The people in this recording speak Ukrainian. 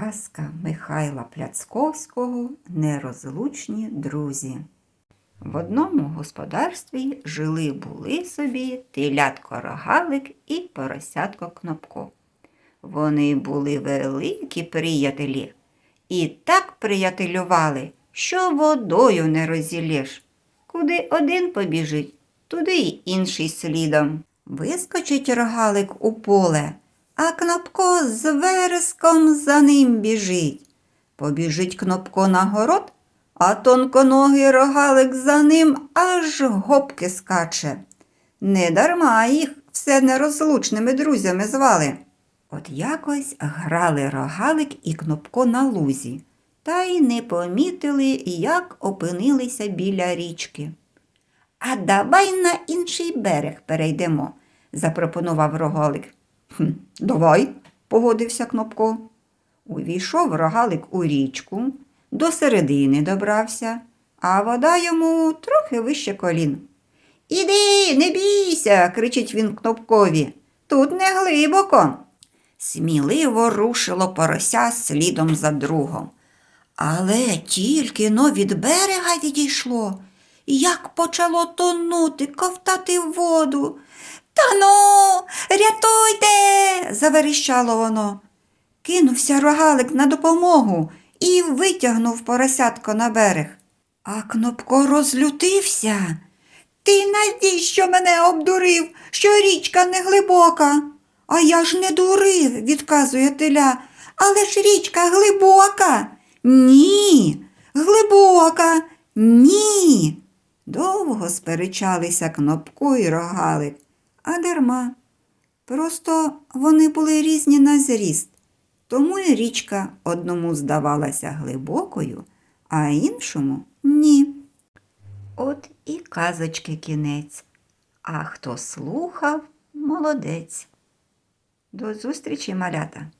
Казка Михайла Пляцковського Нерозлучні друзі. В одному господарстві жили були собі телятко рогалик і поросятко кнопко. Вони були великі приятелі і так приятелювали, що водою не розілєш. Куди один побіжить, туди й інший слідом. Вискочить рогалик у поле, а Кнопко з вереском за ним біжить. Побіжить Кнопко на город, а тонконогий рогалик за ним аж гопки скаче. Недарма їх все нерозлучними друзями звали. От якось грали рогалик і Кнопко на лузі, та й не помітили, як опинилися біля річки. А давай на інший берег перейдемо, запропонував рогалик. «Хм, давай, погодився Кнопко. Увійшов рогалик у річку, до середини добрався, а вода йому трохи вище колін. Іди, не бійся, кричить він Кнопкові. Тут не глибоко. Сміливо рушило порося слідом за другом. Але тільки но від берега відійшло, як почало тонути, ковтати воду. Та ну, рятуйте, заверіщало воно. Кинувся рогалик на допомогу і витягнув поросятко на берег. А Кнопко розлютився. Ти навіщо мене обдурив, що річка не глибока? А я ж не дурив, відказує теля. Але ж річка глибока. Ні, глибока, ні. Довго сперечалися Кнопко і рогалик, а дарма. Просто вони були різні на зріст, тому і річка одному здавалася глибокою, а іншому ні. От і казочки кінець. А хто слухав, молодець. До зустрічі, малята!